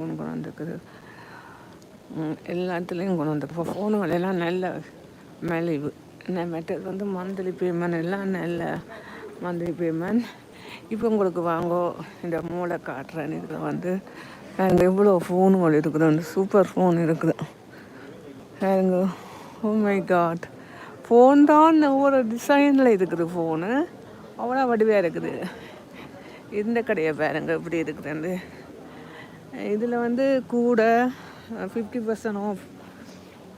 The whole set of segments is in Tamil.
ஃபோன் கொண்டு வந்துருக்குது. எல்லாத்துலேயும் கொண்டு வந்து இப்போ ஃபோனுகள் எல்லாம் நல்ல மலிவு. என்ன மெட்டது வந்து மந்த்லி பேமெண்ட் எல்லாம் நல்ல மந்த்லி பேமெண்ட் இப்போ உங்களுக்கு வாங்கோ இந்த மூளை காட்டுறேன்னு இதில் வந்து எனக்கு எவ்வளோ ஃபோனுகள் இருக்குது. வந்து சூப்பர் ஃபோன் இருக்குது. எனக்கு ஓ மை காட் ஃபோன் தான் ஒவ்வொரு டிசைனில் இருக்குது ஃபோனு அவ்வளோ வடிவாக இருக்குது. இந்த கடையை பாருங்க இப்படி இருக்குதுன்னு இதில் வந்து கூட ஃபிஃப்டி பர்சன்ட் ஆஃப்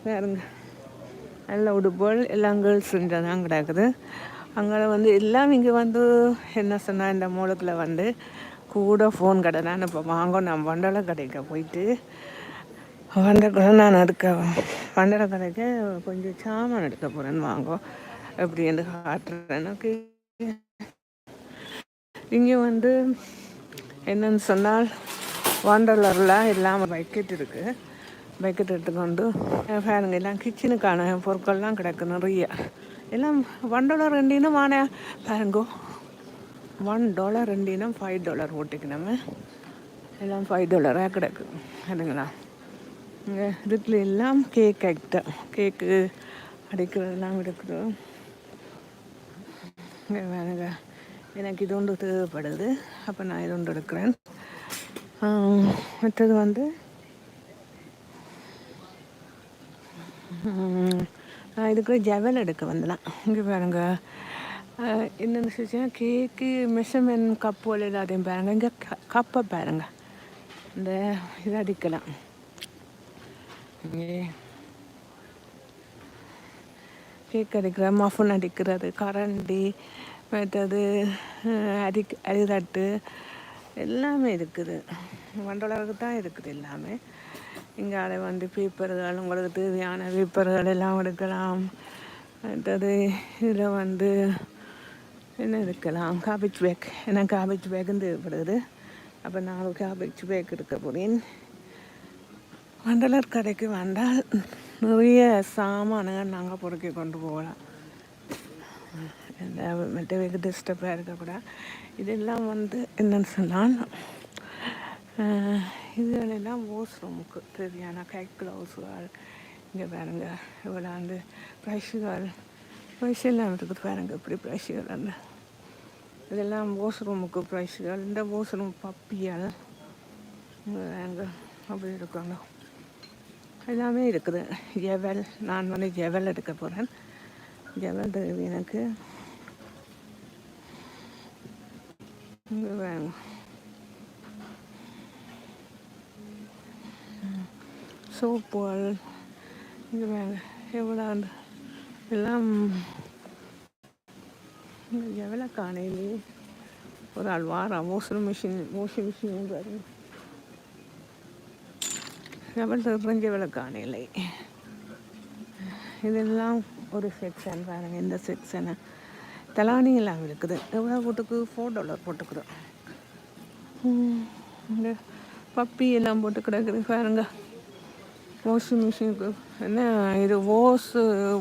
பாருங்க. நல்ல உடுப்பல் எல்லாம் கேர்ள்ஸ் தான் கிடக்குது. அங்கே வந்து எல்லாம் இங்கே வந்து என்ன சொன்னால் இந்த மூலத்தில் வந்து கூட ஃபோன் கடை தான். இப்போ வாங்க நான் வண்டலை கடைக்கு போயிட்டு வண்டை நான் எடுக்க வண்டலை கடைக்கு கொஞ்சம் சாமான் எடுக்க போகிறேன்னு வாங்கோ. எப்படி என்று காட்டுறேன் ஓகே இங்கே வந்து என்னன்னு சொன்னால் வாண்டலரில் எல்லாம் பக்கெட் இருக்குது பக்கெட் எடுத்துக்கொண்டு ஃபேனுங்க எல்லாம் கிச்சனுக்கான பொருட்கள்லாம் கிடக்கு நிறைய. எல்லாம் ஒன் டாலர் ரெண்டினும் வானே பாருங்கோ ஒன் டாலர் ரெண்டினும் ஃபைவ் டாலர் ஓட்டிக்கணும் எல்லாம் ஃபைவ் டாலராக கிடக்கு. அதுங்களா இங்கே இதுக்குள்ள எல்லாம் கேக் ஐட்டம் கேக்கு அடிக்கிறதெல்லாம் இருக்குது. வேணுங்க எனக்கு இது ஒன்று தேவைப்படுது. அப்போ நான் இது ஒன்று எடுக்கிறேன். மற்றது வந்து இதுக்கு இதுக்குள்ள ஜவல் எடுக்க வந்தலாம் இங்கே பாருங்க. என்னென்னு சொல்லிச்சுன்னா கேக்கு மெஷர்மெண்ட் கப்பு எல்லாத்தையும் பாருங்க. இங்கே கப்பை பாருங்க. இந்த இதை அடிக்கலாம். இங்கே. கேக் அடிக்கிற மஃபன் அடிக்கிறது கரண்டி மற்றது அரி அரிதட்டு எல்லாமே இருக்குது. வண்டலருக்கு தான் இருக்குது எல்லாமே. இங்கே வந்து பேப்பர்கள் உங்களுக்கு தேவையான பேப்பர்கள் எல்லாம் எடுக்கலாம். அடுத்தது இதில் வந்து என்ன இருக்கலாம் காபேஜ் பேக் ஏன்னா காபேஜ் பேக்கும் தேவைப்படுது. அப்போ நான் காபேஜ் பேக் எடுக்க போகிறேன் வண்டலர் கடைக்கு வந்தால் நிறைய சாமானுங்க நாங்கள் பொறுக்கி கொண்டு போகலாம். மற்ற டிஸ்டர்பாக இருக்கக்கூடாது இதெல்லாம் வந்து என்னென்னு சொன்னால் இதுகளெல்லாம் ஓஸ் ரூமுக்கு தேவையான கை க்ளவுஸுகள் இங்கே பாருங்க இவ்வளோ வந்து ப்ரஷ்கள் ப்ரஷ் எல்லாம் இருக்குது பாருங்க இப்படி ப்ரஷ்கள் அந்த. இதெல்லாம் ஓஸ் ரூமுக்கு ப்ரஷ்கள் இந்த ஓஸ் ரூம் பப்பியல். அங்கே அப்படி இருக்காங்க. எல்லாமே இருக்குது. ஜெவல் நான் வந்து ஜெவல் எடுக்க போகிறேன் ஜெவல் தேவை எனக்கு. இங்கே வேணும் சோப்புகள் இது வேறு எவ்வளோ எல்லாம் எவ்வளோ காணையிலே ஒரு ஆள் வாரம் வாஷிங் மிஷின் வாஷிங் மிஷின் பாருங்க எவ்வளோ தெரிஞ்ச எவ்வளோ காணையிலை இதெல்லாம் ஒரு செக்ஷன் பாருங்க இந்த செக்ஷனை தலானி எல்லாம் இருக்குது எவ்வளோ போட்டுக்கு ஃபோர் டாலர் போட்டுக்குது. இந்த பப்பி எல்லாம் போட்டு கிடக்குது பாருங்க. வாஷிங் மிஷினுக்கு என்ன இது வாஷ்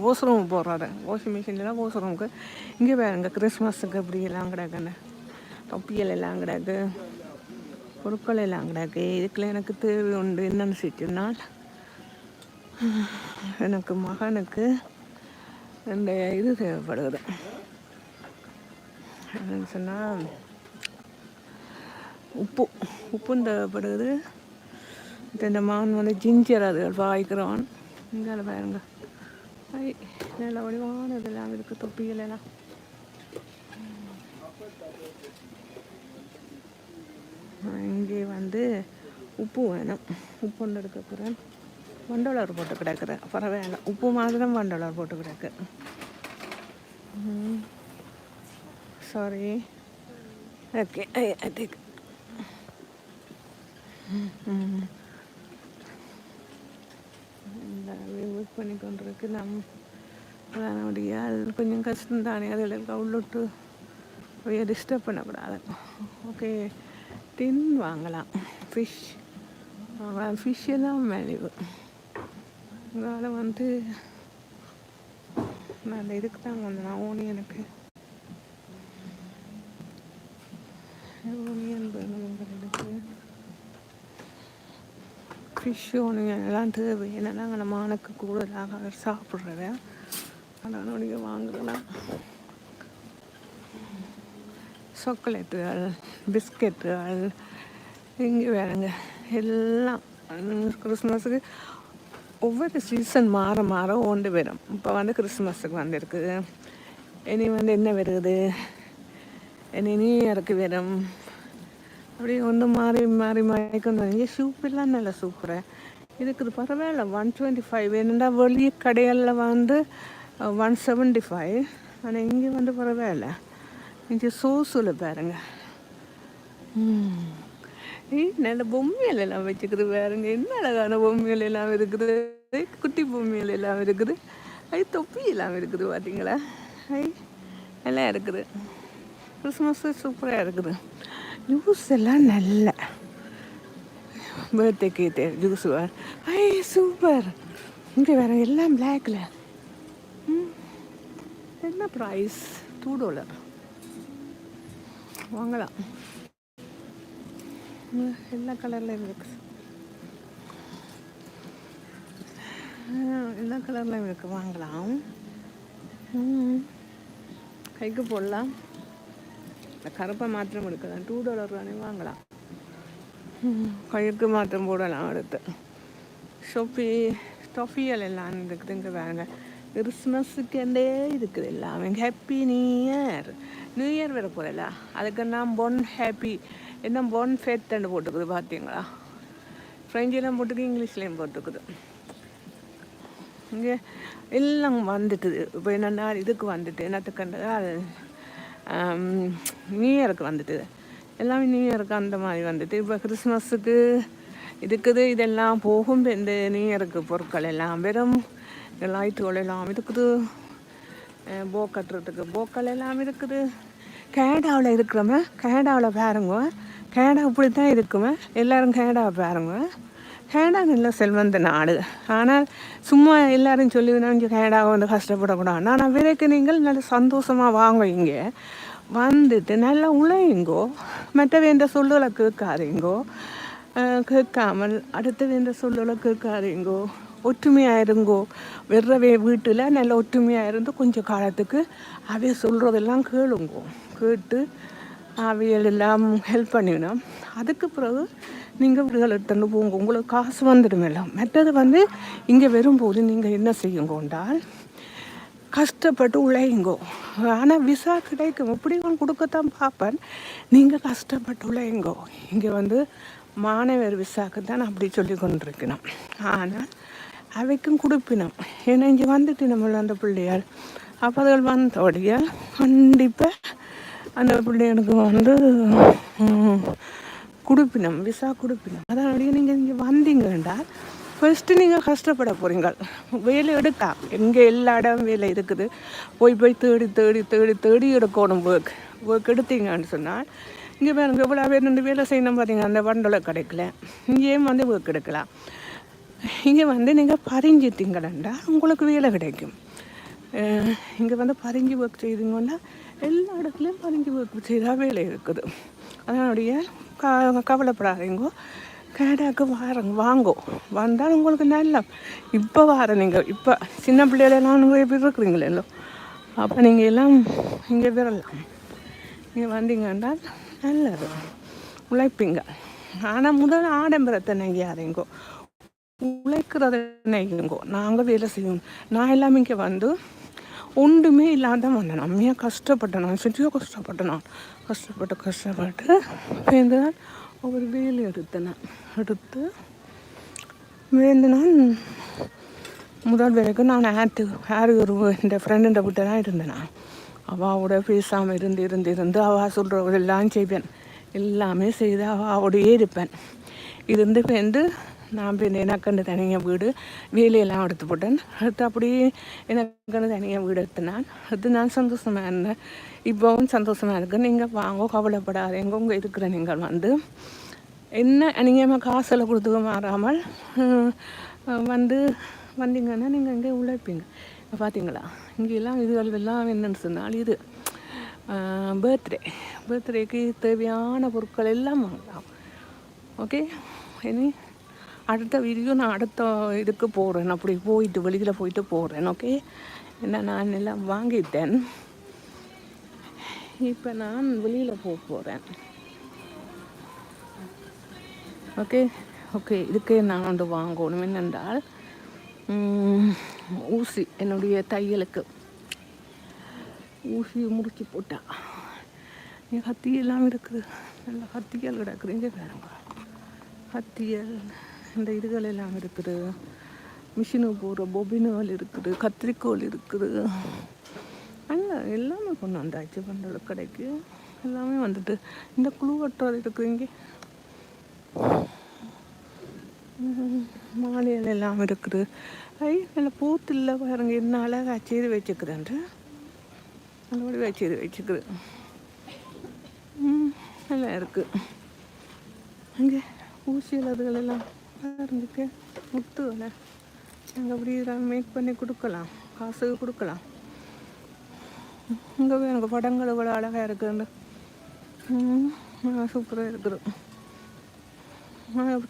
ஓஸ் ரூம் போடுறாரு. வாஷிங் மிஷின்லாம் ஓஸ் ரூமுக்கு இங்கே பாருங்க கிறிஸ்மஸுக்கு அப்படி எல்லாம் கிடக்குன்னு பப்பியல் எல்லாம் கிடக்கு. பொருட்கள் எல்லாம் கிடக்கு. இதுக்குள்ள எனக்கு தேவை உண்டு. என்னென்னு சொல்லிட்டுனால் எனக்கு மகனுக்கு இந்த இது தேவைப்படுது. அப்படின்னு சொன்னால் உப்பு உப்பும் தேவைப்படுது இந்த மான் வந்து ஜிஞ்சர் அது வாய்க்கிறவன் இங்கே பாருங்க. ஐ நல்ல வடிவான இதெல்லாம் இருக்குது தொப்பிகள் எல்லாம். இங்கே வந்து உப்பு வேணும். உப்பு ஒன்று எடுக்க போகிறேன் வண்டோலர் போட்டு கிடக்குறேன். பரவாயில்ல. உப்பு மாதிரி வண்டோலர் போட்டு கிடக்கு. சாரி ஓகே ஐ திங்க் ம் ஒர்க் பண்ணி கொண்டிருக்கு. நம் அதனுடைய அது கொஞ்சம் கஷ்டம் தானே அதில் உள்ளிட்டு போய் டிஸ்டர்ப் பண்ணக்கூடாது. ஓகே டின் வாங்கலாம். ஃபிஷ் வாங்கலாம். ஃபிஷ் எல்லாம் மலிவு. அதனால் வந்து நான் இதுக்கு தான் வந்தேன். ஓனியனுக்கு ஓனியன் வேணும் ஃபிஷ் எல்லாம் தேவை. என்னன்னா நம்ம ஆணுக்கு கூடுதலாக அவர் சாப்பிட்றத. அதனால் நீங்கள் வாங்கலாம். சாக்லேட்டுகள் பிஸ்கெட்டுகள் இங்கே வேறங்க. எல்லாம் கிறிஸ்மஸுக்கு ஒவ்வொரு சீசன் மாற மாற ஓண்டு வரும். இப்போ வந்து கிறிஸ்மஸுக்கு வந்திருக்குது இனி வந்து என்ன வருது? இனி நியூ இயருக்கு அப்படி ஒன்று மாறி மாறி மயக்கம் கொண்டு சூப்பெல்லாம் நல்லா சூப்பராக இதுக்கு இது பரவாயில்ல. ஒன் டுவெண்ட்டி ஃபைவ் என்னடா வெளிய கடைகளில் வந்து ஒன் செவன்ட்டி ஃபைவ் ஆனால் இங்கே வந்து பரவாயில்ல. இங்கே சோஸில் பாருங்க. ஏய் நல்ல பொம்மைகள் எல்லாம் வச்சுக்குது பாருங்க. என்ன அழகான பொம்மைகள் எல்லாம் இருக்குது. குட்டி பொம்மைகள் எல்லாம் இருக்குது. ஐ தொப்பி எல்லாம் இருக்குது பார்த்தீங்களா ஐ நல்லா இருக்குது. கிறிஸ்மஸ் சூப்பராக இருக்குது. ஜூஸ் எல்லாம் நல்ல. பர்த்டேக்கு தே ஜூஸ் ஐ சூப்பர். இங்கே வேறு எல்லாம் பிளாக்ல என்ன ப்ரைஸ் டூ டாலர் வாங்கலாம். எல்லா கலர்லையும் இருக்கு. எல்லா கலர்லையும் இருக்கு. வாங்கலாம். கைக்கு போடலாம். இந்த கருப்பை மாத்திரம் எடுக்கலாம் டூ டாலர் தானே வாங்கலாம். கழுக்கு மாத்திரம் போடலாம் அடுத்து. ஷொப்பி ஸ்டொஃபியல் எல்லாம் இருக்குது இங்கே வேங்க கிறிஸ்மஸுக்கெண்டே இருக்குது எல்லாமே. Happy new year new year வர போகிறல அதுக்கு நான் பொன் ஹாப்பி என்ன பொன் ஃபேத்துன்னு போட்டுக்குது பார்த்தீங்களா ஃப்ரெஞ்சிலையும் போட்டுக்கு இங்கிலீஷ்லேயும் போட்டுக்குது. இங்கே எல்லாம் வந்துட்டுது இப்போ என்னென்னா இதுக்கு வந்துட்டு என்னத்துக்கு அது நியூ இயருக்கு வந்துட்டு எல்லாமே நியூ இயருக்கு அந்த மாதிரி வந்துட்டு இப்போ கிறிஸ்மஸுக்கு இருக்குது இதெல்லாம் போகும் இந்த நியூ இயருக்கு பொருட்கள் எல்லாம் வெறும் லைட்டுகள் எல்லாம் இருக்குது. போ கட்டுறதுக்கு போக்கள் எல்லாம் இருக்குது. கேடாவில் இருக்கிறவங்க கேடாவில் பாருங்க. கேடா இப்படி தான் இருக்குமே எல்லாரும் கேடாவை பாருங்க. கனடா நல்ல செல்வந்த நாடு. ஆனால் சும்மா எல்லாரும் சொல்லி கொஞ்சம் வந்து கஷ்டப்படக்கூடாது ஆனால் விலைக்கு நீங்கள் நல்ல சந்தோஷமாக வாங்க இங்கே. வந்துட்டு நல்லா உழையுங்கோ. மற்ற வேண்ட சொல்லுகளை கேட்காதீங்கோ. கேட்காமல் அடுத்த வேண்ட சொல்லுகளை கேட்காதீங்கோ. ஒற்றுமையாக இருங்கோ. வெறவே வீட்டில் நல்ல ஒற்றுமையாக இருந்து கொஞ்சம் காலத்துக்கு அவைய சொல்கிறதெல்லாம் கேளுங்கோ. கேட்டு அவையெல்லாம் எல்லாம் ஹெல்ப் பண்ணிடணும். அதுக்கு பிறகு நீங்கள் விடுதலை எடுத்துட்டு போங்க. உங்களுக்கு காசு வந்துடும் எல்லாம். மற்றது வந்து இங்கே வரும்போது நீங்கள் என்ன செய்யுங்கோண்டால் கஷ்டப்பட்டு உழையுங்கோ. ஆனால் விசா கிடைக்கும். எப்படி நான் கொடுக்கத்தான் பார்ப்பேன். நீங்கள் கஷ்டப்பட்டு உழையுங்கோ. இங்கே வந்து மாணவர் விசாக்கு தான் அப்படி சொல்லி கொண்டிருக்கணும். ஆனால் அவைக்கும் கொடுப்பினோம். ஏன்னா இங்கே வந்துட்டு நம்மள அந்த பிள்ளையார். அப்போ அதுகள் வந்தோடைய கண்டிப்பாக அந்த பிள்ளைகளுக்கு வந்து கொடுப்பினம் விசா கொடுப்பினம். அதனுடைய நீங்கள் இங்கே வந்தீங்கன்னா ஃபஸ்ட்டு நீங்கள் கஷ்டப்பட போகிறீங்க வேலை எடுக்கா எங்கே எல்லா இடம் வேலை இருக்குது. போய் போய் தேடி தேடி தேடி தேடி எடுக்கணும் ஒர்க் ஒர்க் எடுத்தீங்கன்னு சொன்னால் இங்கே பாருங்க எவ்வளோ பேர் நின்று வேலை செய்யணும் பார்த்தீங்க அந்த வண்டலை கிடைக்கல. இங்கேயும் வந்து ஒர்க் எடுக்கலாம். இங்கே வந்து நீங்கள் பதிஞ்சிட்டீங்களா உங்களுக்கு வேலை கிடைக்கும். இங்கே வந்து பறிஞ்சு ஒர்க் செய்தீங்கன்னா எல்லா இடத்துலையும் பறிஞ்சு ஒர்க் செய்தால் வேலை இருக்குது. அதனுடைய கவலைப்படாதீங்க. கனடாவுக்கு வாரங்க வாங்கோ. வந்தால் உங்களுக்கு நல்ல. இப்போ வார நீங்கள் இப்போ சின்ன பிள்ளைகளெல்லாம் நிறைய பேர் இருக்கிறீங்களோ? அப்போ நீங்கள் எல்லாம் இங்கே விரலாம் நீங்கள் வந்தீங்கன்னா நல்லது. உழைப்பீங்க. ஆனால் முதல் ஆடம்பரத்தை நெய்யாதீங்கோ உழைக்கிறத நெய்யுங்கோ நாங்கள் வேலை செய்யணும் நான் எல்லாம் இங்கே வந்து ஒன்றுமே இல்லாத வந்தேன். அம்மையாக கஷ்டப்பட்டேன். நான் சுற்றியோ கஷ்டப்பட்டேன். நான் கஷ்டப்பட்டு கஷ்டப்பட்டு வேந்தனால் நான் ஒரு வேலை எடுத்தேன் எடுத்து வேந்து நான் முதல் வரைக்கும் நான் ஆட்டு ஹேர் ஒரு இந்த ஃப்ரெண்டுன்ற கிட்ட தான் இருந்தேன். நான் அவாவோட பேசாமல் இருந்து இருந்து இருந்து அவா சொல்கிறவங்க எல்லாம் செய்வேன். எல்லாமே செய்து அவாவோடையே இருப்பேன். இருந்து பேருந்து நான் போய் எனக்குன்னு தனியாக வீடு வேலையெல்லாம் எடுத்து போட்டேன். அடுத்து அப்படியே எனக்குன்னு தனியாக வீடு எடுத்து நான் அது நான் சந்தோஷமாக இருந்தேன். இப்போவும் சந்தோஷமாக இருக்கு. நீங்கள் வாங்க கவலைப்படாதீங்க உங்கள் இருக்கிற நீங்கள் வந்து. என்ன நீங்கள் காசில் கொடுத்துக்க மாறாமல் வந்து வந்தீங்கன்னா நீங்கள் இங்கே உழைப்பீங்க பார்த்தீங்களா இங்கெல்லாம் இதுகளெல்லாம் எல்லாம் சொன்னால் இது பர்த்டே பர்த்டேக்கு தேவையான பொருட்கள் எல்லாம் வாங்கலாம். ஓகே இனி அடுத்த வீடியோ நான் அடுத்த இதுக்கு போகிறேன் அப்படி போயிட்டு வெளியில் போயிட்டு போகிறேன் ஓகே என்ன நான் எல்லாம் வாங்கிட்டேன். இப்போ நான் வெளியில் போக போகிறேன் ஓகே ஓகே இதுக்கே நான் வந்து வாங்கணும். என்னென்றால் ஊசி என்னுடைய தையலுக்கு. ஊசி முடிச்சு போட்டா. இங்கே கத்தி எல்லாம் இருக்குது. நல்லா கத்திகள் கிடக்குறீங்க இங்கே பாருங்க. கத்தியல். இந்த இதுகள் எல்லாம் இருக்குது. மிஷினு போகிற பொபினுகள் இருக்குது கத்திரிக்கோல் இருக்குது. அங்கே எல்லாமே கொண்டு வந்தாச்சு பண்டல கடைக்கு. எல்லாமே வந்துட்டு இந்த குழு வட்டுறது இருக்குது இங்கே. எல்லாம் இருக்குது. ஐ நல்ல பூத்தில் பாருங்க என்ன அழகா செய்து வச்சுக்கிறேன் நல்லபடி செய்து வச்சுக்குது. நல்லா இருக்குது அங்கே ஊசியில் அழகாக இருந்துக்கு முத்து முத்துகளை நாங்கள் அப்படி மேக் பண்ணி கொடுக்கலாம். காசுக்கு கொடுக்கலாம். இங்கே எனக்கு படங்கள் இவ்வளோ அழகாக இருக்குதுண்டு சூப்பராக இருக்குது.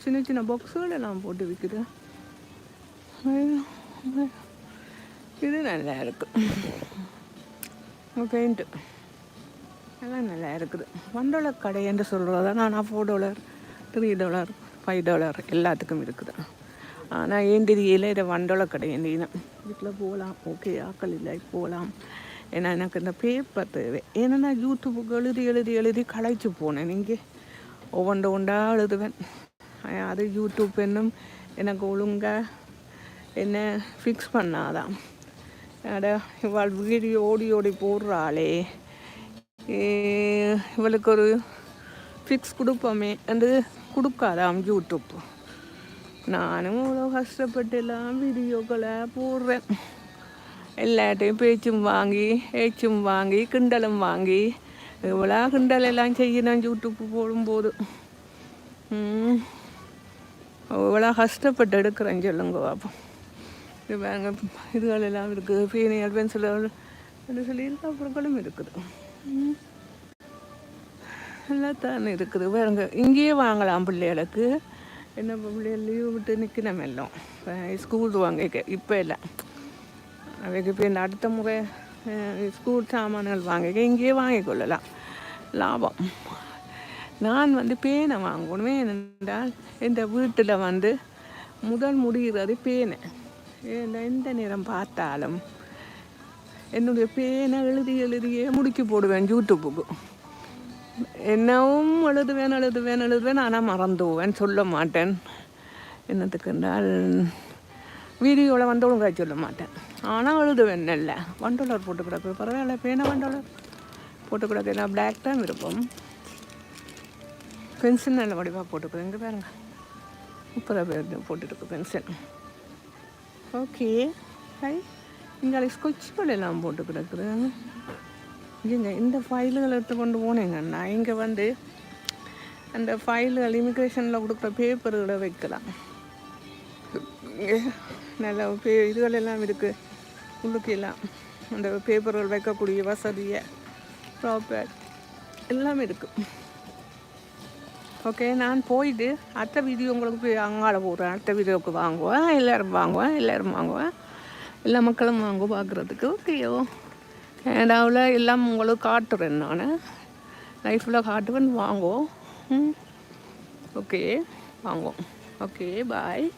சின்ன சின்ன பாக்ஸுகள் எல்லாம் போட்டு விற்குது இது நல்லா இருக்கு. பெயிண்ட்டு எல்லாம் நல்லா இருக்குது. ஒன் டாலர் கடை என்று சொல்கிறதா நான் four dollar three dollar five dollar எல்லாத்துக்கும் இருக்குது. ஆனால் ஏன் தெரியல இதை ஒன் டாலர் கடை வீட்டில் போகலாம் ஓகே ஆக்கள் இல்லை போகலாம் ஏன்னா எனக்கு இந்த பேப்பர் தேவை. ஏன்னா நான் யூடியூபுக்கு எழுதி எழுதி எழுதி களைச்சி போனேன். நீங்கள் ஒவ்வொன்று ஒன்றா எழுதுவேன். அது யூடியூப் என்னும் எனக்கு ஒழுங்காக என்ன ஃபிக்ஸ் பண்ணாதான். அட இவள் வீடியோ ஓடி ஓடி போடுறாளே. இவளுக்கு ஒரு ஃபிக்ஸ் கொடுப்போமே. அது கொடுக்காதாம் யூடியூப் நானும் இவ்வளோ கஷ்டப்பட்டு எல்லாம் வீடியோக்களை போடுறேன். எல்லாட்டையும் பேச்சும் வாங்கி ஏச்சும் வாங்கி கிண்டலும் வாங்கி இவ்வளோ கிண்டல் எல்லாம் செய்யணும் யூடியூப்பு போடும்போது. இவ்வளோ கஷ்டப்பட்டு எடுக்கிறேன் சொல்லுங்க பாப்போம். இது பாருங்க இதுகள் எல்லாம் இருக்குது. பீனியல் பென்சில் என்று சொல்லி எல்லா பொருட்களும் இருக்குது. ம். இருக்குது. பாருங்க இங்கேயே வாங்கலாம் பிள்ளைகளுக்கு. என்ன பிள்ளைகள் லீவு விட்டு நிற்கணும் எல்லாம் ஸ்கூல் வாங்க இப்போ இல்லை. அவைக்கு இப்போ இந்த அடுத்த முறை ஸ்கூல் சாமான்கள் வாங்கிக்க இங்கேயே வாங்கிக் கொள்ளலாம். லாபம். நான் வந்து பேனை வாங்கணும் ஏனென்றால் இந்த வீட்டில் வந்து முதல் முடிகிறது பேனை. எந்த நேரம் பார்த்தாலும் என்னுடைய பேனை எழுதி எழுதியே முடிச்சு போடுவேன் யூடியூப்புக்கு. என்னவும் எழுதுவேன் எழுதுவேன் எழுதுவேன் ஆனால் மறந்துவேன் சொல்ல மாட்டேன். என்னத்துக்கு என்றால் வீடியோவில் வந்து ஒழுங்காக சொல்ல மாட்டேன். ஆனால் எழுதுவேன் இல்லை வண்டோலர் டாலர் போட்டு கிடக்கு. பரவாயில்ல பேனை வண்டோலர்? போட்டு கிடக்கு. நான் பிளாக் தான் விருப்பம். பென்சில் நல்ல வடிவாக போட்டுக்கிறேன் இங்கே பாருங்க. முப்பது பேர் போட்டுருக்கு பென்சில் ஓகே ஹை இங்கே பள்ளி எல்லாம் போட்டு கிடக்குறேன் இங்க இந்த ஃபைலுகள் எடுத்து கொண்டு போனேங்கன்னா இங்கே வந்து அந்த ஃபைலுகள் இமிக்ரேஷனில் கொடுக்குற பேப்பர்களை வைக்கலாம். நல்ல பே இதுகள் எல்லாம் இருக்குது உள்ளுக்கெல்லாம் அந்த பேப்பர்கள் வைக்கக்கூடிய வசதியை ப்ராப்பர் எல்லாமே இருக்குது ஓகே நான் போயிட்டு அடுத்த வீடியோ உங்களுக்கு போய் அங்காள போடுறேன். அடுத்த வீடியோவுக்கு வாங்குவேன் எல்லோரும் வாங்குவேன் எல்லோரும் வாங்குவேன். எல்லா மக்களும் வாங்க பார்க்குறதுக்கு ஓகேயோ ஏடாவில் எல்லாம் உங்களுக்கு காட்டுறேன் நான். லைஃப்பில் காட்டுவேன் வாங்குவோம். ம். ஓகே வாங்குவோம். Okay bye